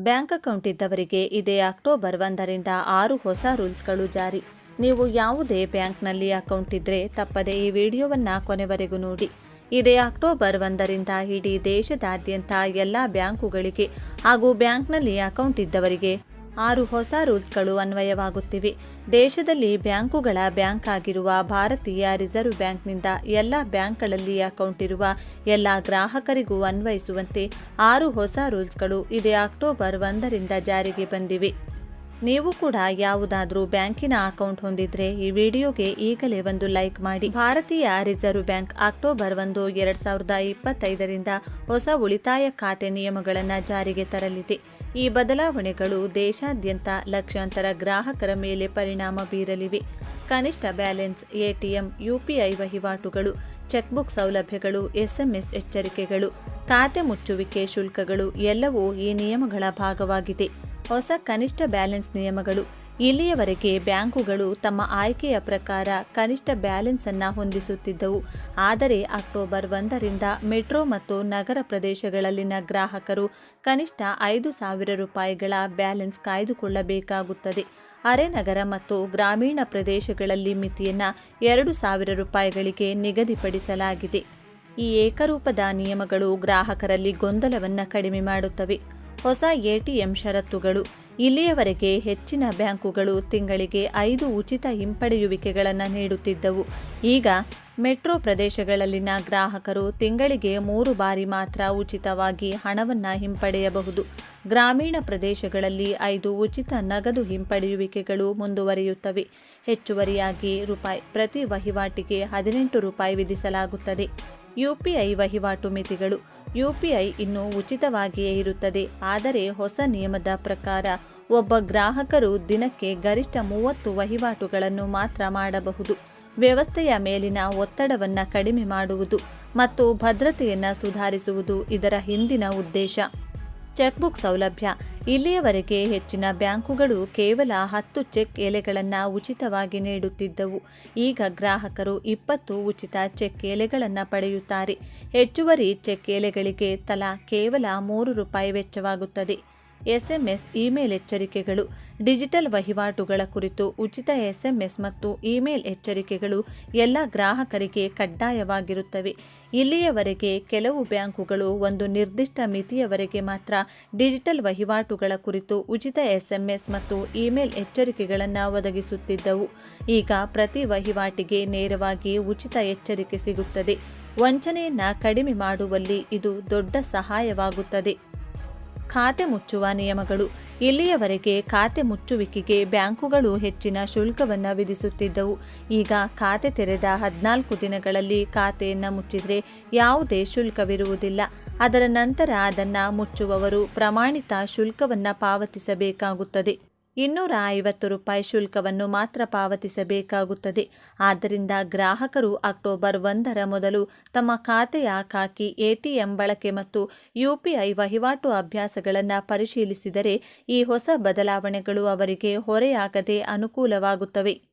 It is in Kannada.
ಬ್ಯಾಂಕ್ ಅಕೌಂಟ್ ಇದ್ದವರಿಗೆ ಇದೇ ಅಕ್ಟೋಬರ್ ಒಂದರಿಂದ ಆರು ಹೊಸ ರೂಲ್ಸ್ಗಳು ಜಾರಿ. ನೀವು ಯಾವುದೇ ಬ್ಯಾಂಕ್ನಲ್ಲಿ ಅಕೌಂಟ್ ಇದ್ರೆ ತಪ್ಪದೆ ಈ ವಿಡಿಯೋವನ್ನು ಕೊನೆವರೆಗೂ ನೋಡಿ. ಇದೇ ಅಕ್ಟೋಬರ್ ಒಂದರಿಂದ ಇಡೀ ದೇಶದಾದ್ಯಂತ ಎಲ್ಲ ಬ್ಯಾಂಕುಗಳಿಗೆ ಹಾಗೂ ಬ್ಯಾಂಕ್ನಲ್ಲಿ ಅಕೌಂಟ್ ಇದ್ದವರಿಗೆ ಆರು ಹೊಸ ರೂಲ್ಸ್ಗಳು ಅನ್ವಯವಾಗುತ್ತಿವೆ. ದೇಶದಲ್ಲಿ ಬ್ಯಾಂಕುಗಳ ಬ್ಯಾಂಕ್ ಆಗಿರುವ ಭಾರತೀಯ ರಿಸರ್ವ್ ಬ್ಯಾಂಕ್ನಿಂದ ಎಲ್ಲ ಬ್ಯಾಂಕ್ಗಳಲ್ಲಿ ಅಕೌಂಟ್ ಇರುವ ಎಲ್ಲ ಗ್ರಾಹಕರಿಗೂ ಅನ್ವಯಿಸುವಂತೆ ಆರು ಹೊಸ ರೂಲ್ಸ್ಗಳು ಇದೇ ಅಕ್ಟೋಬರ್ ಒಂದರಿಂದ ಜಾರಿಗೆ ಬಂದಿವೆ. ನೀವು ಕೂಡ ಯಾವುದಾದ್ರೂ ಬ್ಯಾಂಕಿನ ಅಕೌಂಟ್ ಹೊಂದಿದ್ರೆ ಈ ವಿಡಿಯೋಗೆ ಈಗಲೇ ಒಂದು ಲೈಕ್ ಮಾಡಿ. ಭಾರತೀಯ ರಿಸರ್ವ್ ಬ್ಯಾಂಕ್ ಅಕ್ಟೋಬರ್ ಒಂದು, ಎರಡ್ ಸಾವಿರದ ಇಪ್ಪತ್ತೈದರಿಂದ ಹೊಸ ಉಳಿತಾಯ ಖಾತೆ ನಿಯಮಗಳನ್ನು ಜಾರಿಗೆ ತರಲಿದೆ. ಈ ಬದಲಾವಣೆಗಳು ದೇಶಾದ್ಯಂತ ಲಕ್ಷಾಂತರ ಗ್ರಾಹಕರ ಮೇಲೆ ಪರಿಣಾಮ ಬೀರಲಿವೆ. ಕನಿಷ್ಠ ಬ್ಯಾಲೆನ್ಸ್, ಎಟಿಎಂ, ಯುಪಿಐ ವಹಿವಾಟುಗಳು, ಚೆಕ್ಬುಕ್ ಸೌಲಭ್ಯಗಳು, ಎಸ್ಎಂಎಸ್ ಎಚ್ಚರಿಕೆಗಳು, ಖಾತೆ ಮುಚ್ಚುವಿಕೆ ಶುಲ್ಕಗಳು ಎಲ್ಲವೂ ಈ ನಿಯಮಗಳ ಭಾಗವಾಗಿದೆ. ಹೊಸ ಕನಿಷ್ಠ ಬ್ಯಾಲೆನ್ಸ್ ನಿಯಮಗಳು ಇಲ್ಲಿಯವರೆಗೆ ಬ್ಯಾಂಕುಗಳು ತಮ್ಮ ಆಯ್ಕೆಯ ಪ್ರಕಾರ ಕನಿಷ್ಠ ಬ್ಯಾಲೆನ್ಸ್ ಅನ್ನು ಹೊಂದಿಸುತ್ತಿದ್ದವು. ಆದರೆ ಅಕ್ಟೋಬರ್ ಒಂದರಿಂದ ಮೆಟ್ರೋ ಮತ್ತು ನಗರ ಪ್ರದೇಶಗಳಲ್ಲಿನ ಗ್ರಾಹಕರು ಕನಿಷ್ಠ ಐದು ಸಾವಿರ ರೂಪಾಯಿಗಳ ಬ್ಯಾಲೆನ್ಸ್ ಕಾಯ್ದುಕೊಳ್ಳಬೇಕಾಗುತ್ತದೆ. ಅರೆನಗರ ಮತ್ತು ಗ್ರಾಮೀಣ ಪ್ರದೇಶಗಳಲ್ಲಿ ಮಿತಿಯನ್ನು ಎರಡು ಸಾವಿರ ರೂಪಾಯಿಗಳಿಗೆ ನಿಗದಿಪಡಿಸಲಾಗಿದೆ. ಈ ಏಕರೂಪದ ನಿಯಮಗಳು ಗ್ರಾಹಕರಲ್ಲಿ ಗೊಂದಲವನ್ನು ಕಡಿಮೆ ಮಾಡುತ್ತವೆ. ಹೊಸ ಎಟಿಎಂ ಷರತ್ತುಗಳು. ಇಲ್ಲಿಯವರೆಗೆ ಹೆಚ್ಚಿನ ಬ್ಯಾಂಕುಗಳು ತಿಂಗಳಿಗೆ ಐದು ಉಚಿತ ಹಿಂಪಡೆಯುವಿಕೆಗಳನ್ನು ನೀಡುತ್ತಿದ್ದವು. ಈಗ ಮೆಟ್ರೋ ಪ್ರದೇಶಗಳಲ್ಲಿನ ಗ್ರಾಹಕರು ತಿಂಗಳಿಗೆ ಮೂರು ಬಾರಿ ಮಾತ್ರ ಉಚಿತವಾಗಿ ಹಣವನ್ನು ಹಿಂಪಡೆಯಬಹುದು. ಗ್ರಾಮೀಣ ಪ್ರದೇಶಗಳಲ್ಲಿ ಐದು ಉಚಿತ ನಗದು ಹಿಂಪಡೆಯುವಿಕೆಗಳು ಮುಂದುವರಿಯುತ್ತವೆ. ಹೆಚ್ಚುವರಿಯಾಗಿ ರೂಪಾಯಿ ಪ್ರತಿ ವಹಿವಾಟಿಗೆ ಹದಿನೆಂಟು ರೂಪಾಯಿ ವಿಧಿಸಲಾಗುತ್ತದೆ. ಯುಪಿಐ ವಹಿವಾಟು ಮಿತಿಗಳು. ಯುಪಿಐ ಇನ್ನೂ ಉಚಿತವಾಗಿಯೇ ಇರುತ್ತದೆ. ಆದರೆ ಹೊಸ ನಿಯಮದ ಪ್ರಕಾರ ಒಬ್ಬ ಗ್ರಾಹಕರು ದಿನಕ್ಕೆ ಗರಿಷ್ಠ ಮೂವತ್ತು ವಹಿವಾಟುಗಳನ್ನು ಮಾತ್ರ ಮಾಡಬಹುದು. ವ್ಯವಸ್ಥೆಯ ಮೇಲಿನ ಒತ್ತಡವನ್ನು ಕಡಿಮೆ ಮಾಡುವುದು ಮತ್ತು ಭದ್ರತೆಯನ್ನು ಸುಧಾರಿಸುವುದು ಇದರ ಹಿಂದಿನ ಉದ್ದೇಶ. ಚೆಕ್ಬುಕ್ ಸೌಲಭ್ಯ. ಇಲ್ಲಿಯವರೆಗೆ ಹೆಚ್ಚಿನ ಬ್ಯಾಂಕುಗಳು ಕೇವಲ ಹತ್ತು ಚೆಕ್ ಎಲೆಗಳನ್ನು ಉಚಿತವಾಗಿ ನೀಡುತ್ತಿದ್ದವು. ಈಗ ಗ್ರಾಹಕರು ಇಪ್ಪತ್ತು ಉಚಿತ ಚೆಕ್ ಎಲೆಗಳನ್ನು ಪಡೆಯುತ್ತಾರೆ. ಹೆಚ್ಚುವರಿ ಚೆಕ್ ಎಲೆಗಳಿಗೆ ತಲಾ ಕೇವಲ ಮೂರು ರೂಪಾಯಿ ವೆಚ್ಚವಾಗುತ್ತದೆ. ಎಸ್ಎಂಎಸ್ ಇಮೇಲ್ ಎಚ್ಚರಿಕೆಗಳು, ಡಿಜಿಟಲ್ ವಹಿವಾಟುಗಳ ಕುರಿತು ಉಚಿತ ಎಸ್ಎಂಎಸ್ ಮತ್ತು ಇಮೇಲ್ ಎಚ್ಚರಿಕೆಗಳು ಎಲ್ಲ ಗ್ರಾಹಕರಿಗೆ ಕಡ್ಡಾಯವಾಗಿರುತ್ತವೆ. ಇಲ್ಲಿಯವರೆಗೆ ಕೆಲವು ಬ್ಯಾಂಕುಗಳು ಒಂದು ನಿರ್ದಿಷ್ಟ ಮಿತಿಯವರೆಗೆ ಮಾತ್ರ ಡಿಜಿಟಲ್ ವಹಿವಾಟುಗಳ ಕುರಿತು ಉಚಿತ ಎಸ್ಎಂಎಸ್ ಮತ್ತು ಇಮೇಲ್ ಎಚ್ಚರಿಕೆಗಳನ್ನು ಒದಗಿಸುತ್ತಿದ್ದವು. ಈಗ ಪ್ರತಿ ವಹಿವಾಟಿಗೆ ನೇರವಾಗಿ ಉಚಿತ ಎಚ್ಚರಿಕೆ ಸಿಗುತ್ತದೆ. ವಂಚನೆಯನ್ನು ಕಡಿಮೆ ಮಾಡುವಲ್ಲಿ ಇದು ದೊಡ್ಡ ಸಹಾಯವಾಗುತ್ತದೆ. ಖಾತೆ ಮುಚ್ಚುವ ನಿಯಮಗಳು. ಇಲ್ಲಿಯವರೆಗೆ ಖಾತೆ ಮುಚ್ಚುವಿಕೆಗೆ ಬ್ಯಾಂಕುಗಳು ಹೆಚ್ಚಿನ ಶುಲ್ಕವನ್ನು ವಿಧಿಸುತ್ತಿದ್ದವು. ಈಗ ಖಾತೆ ತೆರೆದ ಹದಿನಾಲ್ಕು ದಿನಗಳಲ್ಲಿ ಖಾತೆಯನ್ನು ಮುಚ್ಚಿದರೆ ಯಾವುದೇ ಶುಲ್ಕವಿರುವುದಿಲ್ಲ. ಅದರ ನಂತರ ಅದನ್ನು ಮುಚ್ಚುವವರು ಪ್ರಮಾಣಿತ ಶುಲ್ಕವನ್ನು ಪಾವತಿಸಬೇಕಾಗುತ್ತದೆ. ಇನ್ನೂರ ಐವತ್ತು ರೂಪಾಯಿ ಶುಲ್ಕವನ್ನು ಮಾತ್ರ ಪಾವತಿಸಬೇಕಾಗುತ್ತದೆ. ಆದ್ದರಿಂದ ಗ್ರಾಹಕರು ಅಕ್ಟೋಬರ್ ಒಂದರ ಮೊದಲು ತಮ್ಮ ಖಾತೆಯ ಖಾಕಿ, ಎಟಿಎಂ ಬಳಕೆ ಮತ್ತು ಯುಪಿಐ ವಹಿವಾಟು ಅಭ್ಯಾಸಗಳನ್ನು ಪರಿಶೀಲಿಸಿದರೆ ಈ ಹೊಸ ಬದಲಾವಣೆಗಳು ಅವರಿಗೆ ಹೊರೆಯಾಗದೆ ಅನುಕೂಲವಾಗುತ್ತವೆ.